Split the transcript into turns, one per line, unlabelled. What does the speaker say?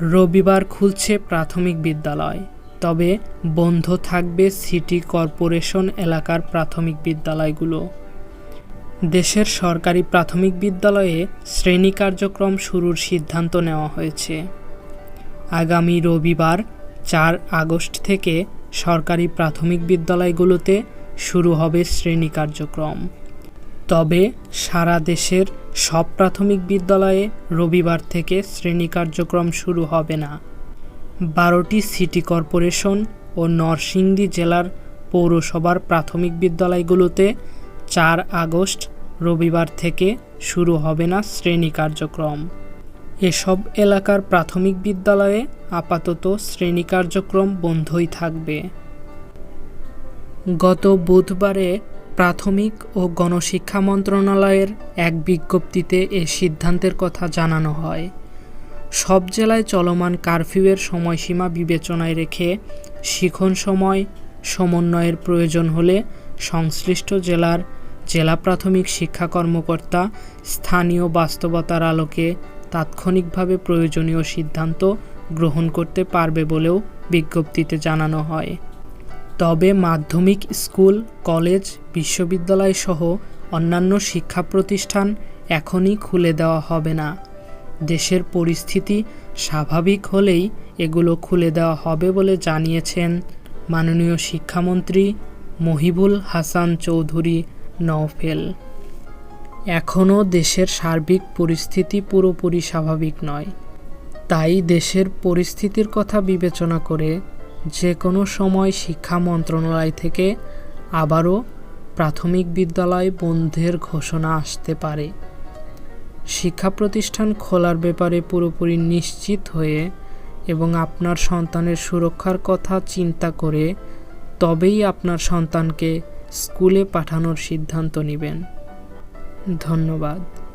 রবিবার খুলছে প্রাথমিক বিদ্যালয়। তবে বন্ধ থাকবে সিটি কর্পোরেশন এলাকার প্রাথমিক বিদ্যালয়গুলো। দেশের সরকারি প্রাথমিক বিদ্যালয়ে শ্রেণি কার্যক্রম শুরুর সিদ্ধান্ত নেওয়া হয়েছে। আগামী রবিবার চার আগস্ট থেকে সরকারি প্রাথমিক বিদ্যালয়গুলোতে শুরু হবে শ্রেণি কার্যক্রম। তবে সারা দেশের সব প্রাথমিক বিদ্যালয়ে রবিবার থেকে শ্রেণি কার্যক্রম শুরু হবে না। বারোটি সিটি কর্পোরেশন ও নরসিংদী জেলার পৌরসভার প্রাথমিক বিদ্যালয়গুলোতে চার আগস্ট রবিবার থেকে শুরু হবে না শ্রেণি কার্যক্রম। এসব এলাকার প্রাথমিক বিদ্যালয়ে আপাতত শ্রেণি কার্যক্রম বন্ধই থাকবে। গত বুধবারে প্রাথমিক ও গণশিক্ষা মন্ত্রণালয়ের এক বিজ্ঞপ্তিতে এ সিদ্ধান্তের কথা জানানো হয়। সব জেলায় চলমান কারফিউয়ের সময়সীমা বিবেচনায় রেখে শিখন সময়, সমন্বয়ের প্রয়োজন হলে সংশ্লিষ্ট জেলার জেলা প্রাথমিক শিক্ষা কর্মকর্তা স্থানীয় বাস্তবতার আলোকে তাৎক্ষণিকভাবে প্রয়োজনীয় সিদ্ধান্ত গ্রহণ করতে পারবে বলেও বিজ্ঞপ্তিতে জানানো হয়। তবে মাধ্যমিক স্কুল, কলেজ বিশ্ববিদ্যালয়সহ অন্যান্য শিক্ষা প্রতিষ্ঠান এখনই খুলে দেওয়া হবে না। দেশের পরিস্থিতি স্বাভাবিক হলেই এগুলো খুলে দেওয়া হবে বলে জানিয়েছেন মাননীয় শিক্ষামন্ত্রী মহিবুল হাসান চৌধুরী নওফেল। এখনও দেশের সার্বিক পরিস্থিতি পুরোপুরি স্বাভাবিক নয়। তাই দেশের পরিস্থিতির কথা বিবেচনা করে যে কোনো সময় শিক্ষা মন্ত্রণালয় থেকে আবারও প্রাথমিক বিদ্যালয় বন্ধের ঘোষণা আসতে পারে। শিক্ষা প্রতিষ্ঠান খোলার ব্যাপারে পুরোপুরি নিশ্চিত হয়ে এবং আপনার সন্তানের সুরক্ষার কথা চিন্তা করে তবেই আপনার সন্তানকে স্কুলে পাঠানোর সিদ্ধান্ত নেবেন। ধন্যবাদ।